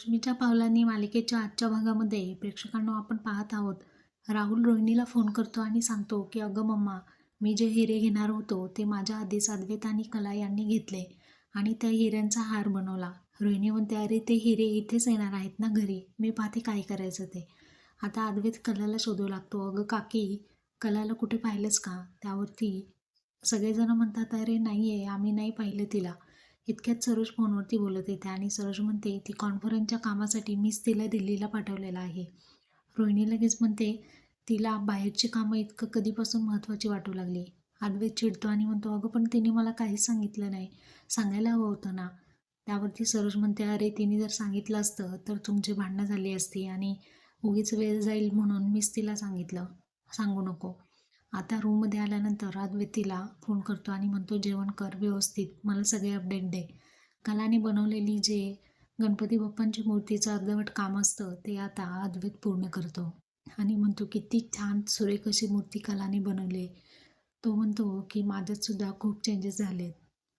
लक्ष्मीच्या पावलांनी मालिकेच्या आजच्या भागामध्ये प्रेक्षकांना आपण पाहत आहोत. राहुल रोहिणीला फोन करतो आणि सांगतो की अगं मम्मा मी जे हिरे घेणार होतो ते माझ्या आधीच अद्वैत आणि कला यांनी घेतले आणि त्या हिऱ्यांचा हार बनवला. रोहिणी म्हणते अरे ते हिरे इथेच येणार आहेत ना घरी? मी पाहते काय करायचं ते. आता अद्वैत कलाला शोधू लागतो अगं काकी कलाला कुठे पाहिलंच का? त्यावरती सगळेजण म्हणतात अरे नाही आहे आम्ही नाही पाहिलं तिला. इतक्यात सरोज फोनवरती बोलत येते आणि सरोज म्हणते ती कॉन्फरन्सच्या कामासाठी मीच तिला दिल्लीला पाठवलेलं आहे. रोहिणी लगेच म्हणते तिला बाहेरची कामं इतकं कधीपासून महत्त्वाची वाटू लागली. अद्वैत चिडतो आणि म्हणतो अगं पण तिने मला काहीच सांगितलं नाही. सांगायला हवं होतं ना. त्यावरती सरोज म्हणते अरे तिने जर सांगितलं असतं तर तुमची भांडणं झाली असती आणि उगीच वेळ जाईल म्हणून मीच तिला सांगितलं. सांगू नको. आता रूममध्ये आल्यानंतर राजवेतीला फोन करतो आणि म्हणतो जेवण कर व्यवस्थित मला सगळे अपडेट दे. कलाने बनवलेली जे गणपती बाप्पांची मूर्तीचं अर्धवट काम असतं ते आता अद्वैत पूर्ण करतो. आणि म्हणतो किती छान सुरेख अशी मूर्ती कलाने बनवली तो म्हणतो की माझ्यातसुद्धा खूप चेंजेस झालेत.